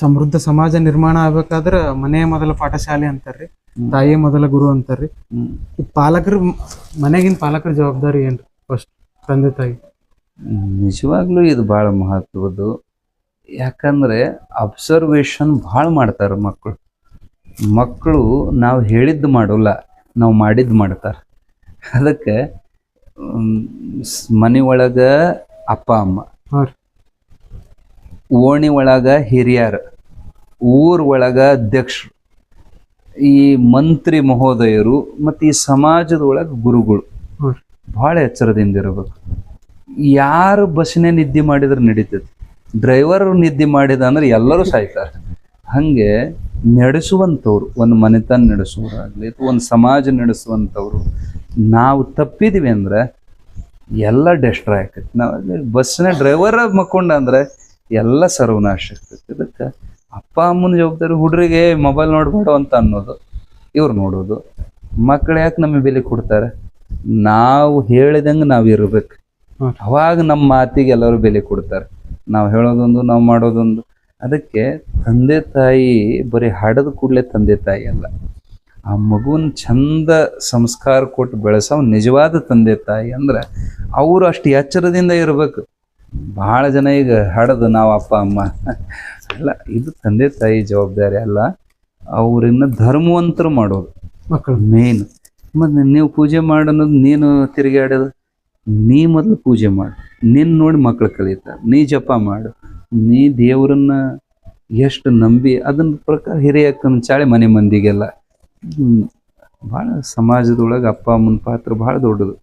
ಸಮೃದ್ಧ ಸಮಾಜ ನಿರ್ಮಾಣ ಆಗ್ಬೇಕಾದ್ರ ಮನೆ ಮೊದಲ ಪಾಠಶಾಲೆ ಅಂತಾರ್ರಿ ತಾಯಿಯೇ ತಾಯಿ ಮೊದಲ ಗುರು ಅಂತಾರ್ರಿ. ಈ ಪಾಲಕರು ಮನೆಗಿನ ಪಾಲಕರ ಜವಾಬ್ದಾರಿ ಏನ್ರಿ ಫಸ್ಟ್ ತಂದೆ ತಾಯಿ? ನಿಜವಾಗ್ಲೂ ಇದು ಬಹಳ ಮಹತ್ವದ್ದು. ಯಾಕಂದ್ರೆ ಅಬ್ಸರ್ವೇಷನ್ ಭಾಳ ಮಾಡ್ತಾರೆ ಮಕ್ಕಳು ಮಕ್ಕಳು ನಾವು ಹೇಳಿದ್ದು ಮಾಡೋಲ್ಲ ನಾವು ಮಾಡಿದ್ದು ಮಾಡ್ತಾರೆ. ಅದಕ್ಕೆ ಮನೆ ಒಳಗೆ ಅಪ್ಪ ಅಮ್ಮ. ಓಣಿ ಒಳಗ ಹಿರಿಯರು ಊರ್ ಒಳಗ ಅಧ್ಯಕ್ಷರು ಈ ಮಂತ್ರಿ ಮಹೋದಯರು ಮತ್ತು ಈ ಸಮಾಜದ ಒಳಗೆ ಗುರುಗಳು. ಭಾಳ ಎಚ್ಚರದಿಂದ ಇರಬೇಕು. ಯಾರು ಬಸ್ನೇ ನಿದ್ದೆ ಮಾಡಿದ್ರೆ ನಡೀತದೆ ಡ್ರೈವರ್ ನಿದ್ದೆ ಮಾಡಿದ ಅಂದ್ರೆ ಎಲ್ಲರೂ ಸಾಯ್ತಾರೆ. ಹಂಗೆ ನಡೆಸುವಂಥವ್ರು ಒಂದು ಮನೆತನ ನಡೆಸುವರಾಗಲಿ ಅಥವಾ ಒಂದು ಸಮಾಜ ನಡೆಸುವಂಥವ್ರು ನಾವು ತಪ್ಪಿದ್ವಿ ಅಂದ್ರೆ ಎಲ್ಲ ಡೆಸ್ಟ್ರಾಯ್ ಆಕೈತಿ. ನಾವು ಬಸ್ನ ಡ್ರೈವರ್ ಮಕ್ಕೊಂಡ ಅಂದ್ರೆ ಎಲ್ಲ ಸರ್ವನಾಶ ಆಗ್ತೈತಿ. ಅದಕ್ಕೆ ಅಪ್ಪ ಅಮ್ಮನ ಜವಾಬ್ದಾರಿ ಹುಡುಗರಿಗೆ ಮೊಬೈಲ್ ನೋಡ್ಬೇಡ ಅಂತ ಅನ್ನೋದು ಇವ್ರು ನೋಡೋದು. ಮಕ್ಕಳು ಯಾಕೆ ನಮಗೆ ಬೆಲೆ ಕೊಡ್ತಾರೆ? ನಾವು ಹೇಳಿದಂಗೆ ನಾವು ಇರಬೇಕು. ಅವಾಗ ನಮ್ಮ ಮಾತಿಗೆ ಎಲ್ಲರೂ ಬೆಲೆ ಕೊಡ್ತಾರೆ. ನಾವು ಹೇಳೋದೊಂದು ನಾವು ಮಾಡೋದೊಂದು. ಅದಕ್ಕೆ ತಂದೆ ತಾಯಿ ಬರೀ ಹಾಡದ ಕೂಡಲೇ ತಂದೆ ತಾಯಿ ಅಲ್ಲ. ಆ ಮಗುನ ಚಂದ ಸಂಸ್ಕಾರ ಕೊಟ್ಟು ಬೆಳೆಸೋ ನಿಜವಾದ ತಂದೆ ತಾಯಿ ಅಂದ್ರೆ ಅವರು ಅಷ್ಟು ಎಚ್ಚರದಿಂದ ಇರಬೇಕು. ಭಾಳ ಜನ ಈಗ ಹಡದು ನಾವು ಅಪ್ಪ ಅಮ್ಮ. ಅಲ್ಲ ಇದು ತಂದೆ ತಾಯಿ ಜವಾಬ್ದಾರಿ ಅಲ್ಲ. ಅವ್ರನ್ನ ಧರ್ಮವಂತರು ಮಾಡೋದು ಮಕ್ಕಳು. ಮೇನ್ ಮತ್ತು ನೀವು ಪೂಜೆ ಮಾಡೋದು ನೀನು ತಿರುಗಾಡೋದು ನೀ ಮೊದಲು ಪೂಜೆ ಮಾಡು. ನಿನ್ನ ನೋಡಿ ಮಕ್ಕಳು ಕಲಿತಾರೆ ನೀ ಜಪ ಮಾಡು. ನೀ ದೇವರನ್ನ ಎಷ್ಟು ನಂಬಿ ಅದನ್ನ ಪ್ರಕಾರ ಹಿರಿಯಕ್ಕನ ಚಾಳಿ ಮನೆ ಮಂದಿಗೆಲ್ಲ. ಭಾಳ ಸಮಾಜದೊಳಗೆ ಅಪ್ಪ ಅಮ್ಮನ ಪಾತ್ರ ಭಾಳ ದೊಡ್ಡದು.